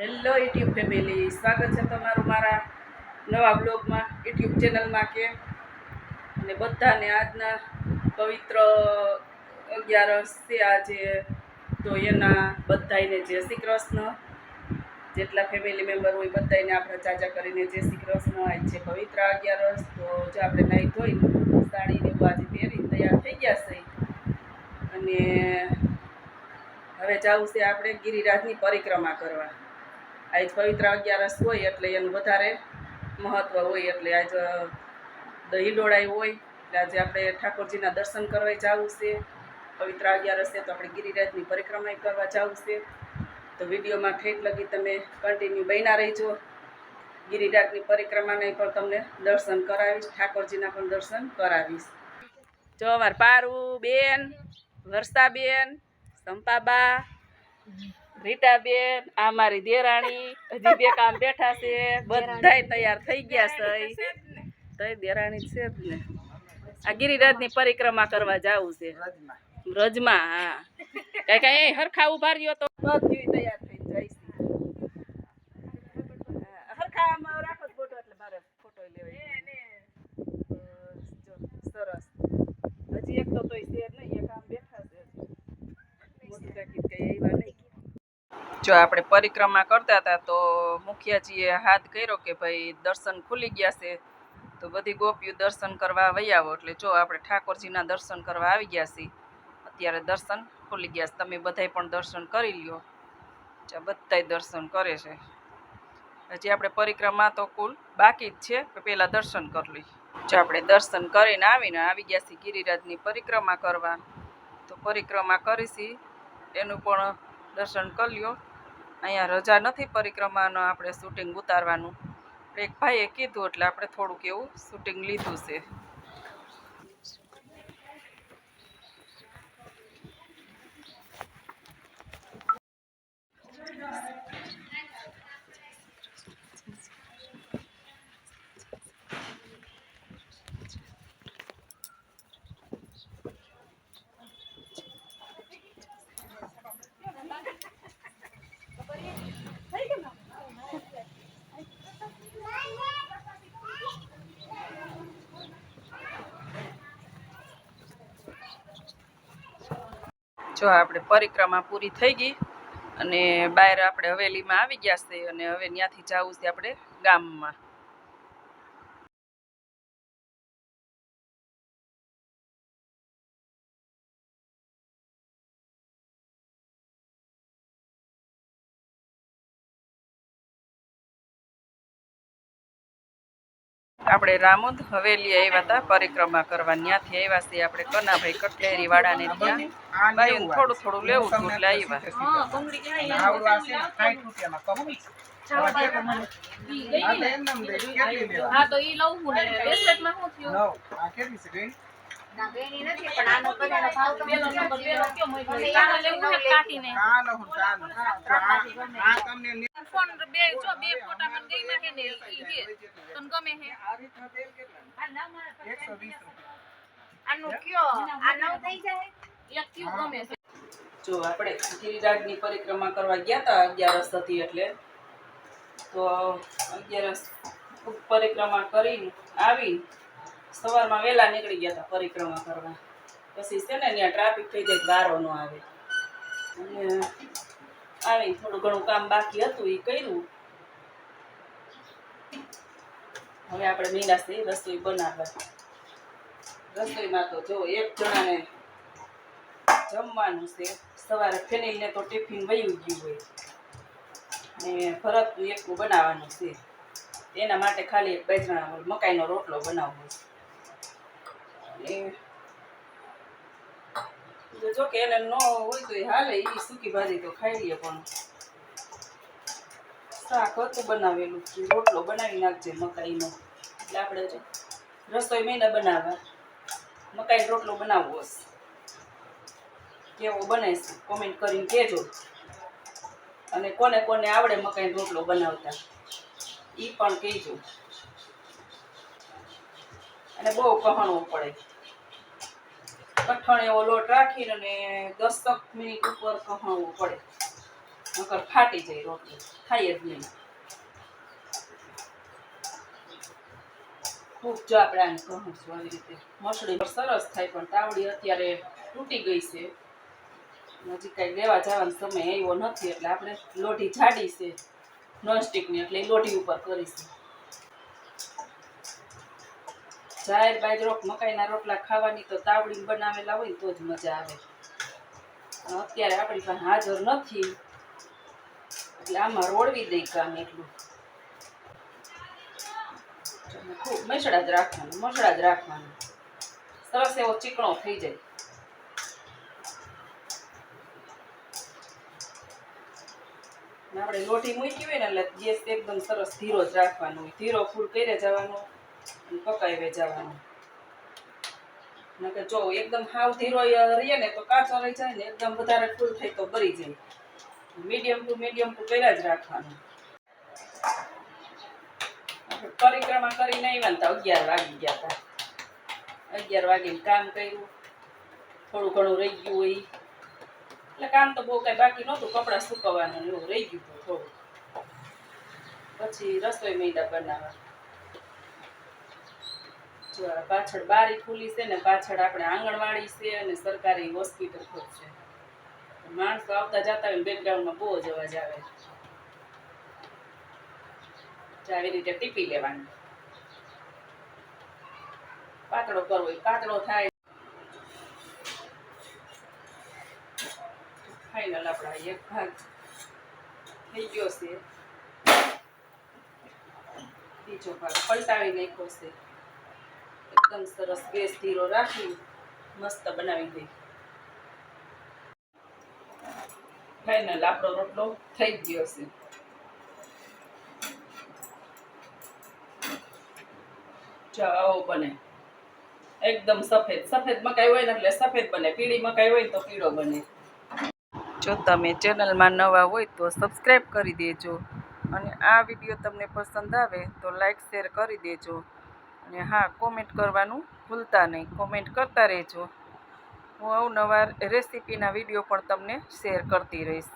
Hello YouTube family સ્વાગત છે તમારું મારા નવા બ્લોગમાં યુટ્યુબ ચેનલમાં કે અને બધાને આજના પવિત્ર અગિયારસ છે આજે. તો એના બધાને જય શ્રી કૃષ્ણ. જેટલા ફેમિલી મેમ્બર હોય બધાને આપણે ચાચા કરીને જય શ્રી કૃષ્ણ. આજ છે પવિત્ર અગિયારસ. તો જો આપણે નાહી ધોઈ સાડીને એવું આજે પહેરી તૈયાર થઈ ગયા છે. અને હવે જવું છે આપણે ગિરિરાજની પરિક્રમા કરવા. આજ પવિત્ર અગિયારસ હોય એટલે એનું વધારે મહત્ત્વ હોય એટલે આજ દહીં ડોળાઈ હોય એટલે આજે આપણે ઠાકોરજીના દર્શન કરવા જવું છે. પવિત્ર અગિયારસ છે તો આપણે ગિરિરાજની પરિક્રમા કરવા જવું છે. તો વિડીયોમાં ઠેક લગી તમે કન્ટિન્યુ બન્યા રહીજો. ગિરિરાજની પરિક્રમાને પણ તમને દર્શન કરાવીશ, ઠાકોરજીના પણ દર્શન કરાવીશ. જો અમાર પારુ બેન વર્ષાબેન સંપાબા. રીટાબેન આ મારી દેરાણી હજી બે કામ બેઠા છે બધાય તૈયાર થઈ ગયા છે. તય દેરાણી છે જ ને. આ ગિરિરાજની પરિક્રમા કરવા જાવું છે. રજમાં. હા. કઈ કઈ હરખા ઊભા રહ્યો તો. બધું તૈયાર થઈ જાય છે હા, હરખામાં રાખો જ ફોટો એટલે મારે ફોટો લેવાય બસ, જો, સરસ હજી એક તો તોય છે નહીં એક આમ બેઠા છે હજી. મોટું કાકી કઈ આવ્યા નહીં જો આપણે પરિક્રમા કરતા હતા, તો મુખિયાજીએ હાથ કર્યો કે ભાઈ દર્શન ખુલી ગયા છે, તો બધી ગોપીઓ દર્શન કરવા વહી આવો. એટલે જો આપણે ઠાકોરજીના દર્શન કરવા આવી ગયા છીએ, અત્યારે દર્શન ખુલી ગયા છે. તમે બધાય પણ દર્શન કરી લ્યો. બધાય દર્શન કરે છે. હજી આપણે પરિક્રમા તો કુલ બાકી જ છે કે પહેલાં દર્શન કરી લઈ જો આપણે દર્શન કરીને આવીને આવી ગયા છીએ ગિરિરાજની પરિક્રમા કરવા, તો પરિક્રમા કરીશી, એનું પણ દર્શન કરી લ્યો. અહીંયા રજા નથી પરિક્રમાનો આપણે શૂટિંગ ઉતારવાનું. એક ભાઈએ કીધું એટલે આપણે થોડુંક એવું શૂટિંગ લીધું છે. જો આપણે પરિક્રમા પૂરી થઈ ગઈ અને બહાર આપણે હવેલીમાં આવી ગયા છે અને હવે ત્યાંથી જવું છે આપણે ગામમાં. આપણે રામોદ હવેલી આવ્યા હતા પરિક્રમા કરવા. ત્યાંથી આવ્યા છીએ આપણે કનાભાઈ કટલેરી વાળાને ત્યાં. ભાઈ થોડું થોડું લેવું હતું એટલે આવ્યા. હા તો એ લઉં હું ને. શું થયું? જો આપણે ગિરિરાજની પરિક્રમા કરવા ગયા હતા અગિયારસ હતી એટલે, તો અગિયારસ પરિક્રમા કરી આવીને સવારમાં વહેલા નીકળી ગયા હતા પરિક્રમા કરવા. પછી છે ને ત્યાં ટ્રાફિક થઈ જાય વારો ન આવે. અને આવી થોડું ઘણું કામ બાકી હતું એ કર્યું. હવે આપણે મીનાથી રસોઈ બનાવવા. રસોઈમાં તો જો એક જણાને જમવાનું છે. સવારે ફેનિલને તો ટિફિન વયું ગયું હોય. ને ભરતનું એકલું બનાવવાનું છે. એના માટે ખાલી એક બાજરાના મકાઈનો રોટલો બનાવવો છે. જો કે એને ન હોય તો હાલે એ સૂકી ભાજી તો ખાઈ લઈએ પણ. શાક હતું બનાવેલું રોટલો બનાવી નાખજે મકાઈનો. એટલે આપણે જો રસોઈ મહિના બનાવવા. મકાઈનો રોટલો બનાવવો હશે. કેવો બને કોમેન્ટ કરીને કહેજો. અને કોને કોને આવડે મકાઈ રોટલો બનાવતા? એ પણ કહેજો. અને બહુ કહણવું પડે. કઠણ એવો લોટ રાખીને અને દસક મિનિટ ઉપર કહણવું પડે. નકર ફાટી જાય રોટલી. થાય જ નહીં. ખૂબ જો આપણે આને કહું આવી રીતે. મસળી સરસ થાય, પણ તાવડી અત્યારે તૂટી ગઈ છે. હજી કાંઈ લેવા જવાનો સમય એવો નથી, એટલે આપણે લોઢી જાડી છે. નોનસ્ટિકની, એટલે લોટી ઉપર કરીશું. જાહેર બાજરો મકાઈના રોટલા ખાવાની તો તાવડી બનાવેલા હોય તો જ મજા આવે. અત્યારે આપણી પાસે હાજર નથી. એટલે આમાં રોડવી દઈ કામ એટલું. ખૂબ મસળા જ રાખવાનું, મસળા જ રાખવાનું. સરસ એવો ચીકણો થઈ જાય. આપણે લોટી મૂકી હોય ને એટલે ગેસ એકદમ સરસ ધીરો જ રાખવાનો હોય. ધીરો ફૂલ કરે જવાનો. પકાવે જવાનો. નકર જો એકદમ હાવ ધીરો રહીએ ને તો કાચો રહી જાય ને એકદમ વધારે ફૂલ થાય તો બરી જાય. મીડિયમ ટુ મીડિયમ ટુ પહેલા જ રાખવાનું. પરિક્રમા કરીને આવ્યા ને તો અગિયાર વાગી ગયા હતા અગિયાર વાગીને કામ કર્યું. થોડું ઘણું રહી ગયું હોય. એટલે કામ તો બહુ કાંઈ બાકી નહોતું, કપડાં સુકવવાનું એવું રહી ગયું હતું થોડું. પછી રસોઈ મેંદા બનાવવા. પાછળ બારી ખુલી છે ને પાછળ આપણે આંગણવાડી છે અને સરકારી હોસ્પિટલ છે. માણસો આવતા જતા હોય બેકગ્રાઉન્ડમાં બહુ જ અવાજ આવે. આવી રીતે ટીપી લેવાનું. પાતળો કરવો પાતળો થાય. ફાઇનલ આપણા એક ભાગ થઈ ગયો છે. બીજો ભાગ પલટાવી નાખ્યો છે. એકદમ સરસ ગેસ ધીરો રાખી મસ્ત બનાવી દઈ ફાઇનલ આપણો રોટલો થઈ ગયો છે. જો બને. એકદમ સફેદ. સફેદ મકાઈ હોય ને એટલે સફેદ બને. પીળી મકાઈ હોય તો પીળો બને. જો તમે ચેનલમાં નવા હોય તો સબસ્ક્રાઈબ કરી દેજો. અને આ વીડિયો તમને પસંદ આવે તો લાઈક, શેર કરી દેજો. અને હા કોમેન્ટ કરવાનું ભૂલતા નહીં. કોમેન્ટ કરતા રહેજો. હું અવનવાર રેસીપીના વીડિયો પણ તમને શેર કરતી રહીશ.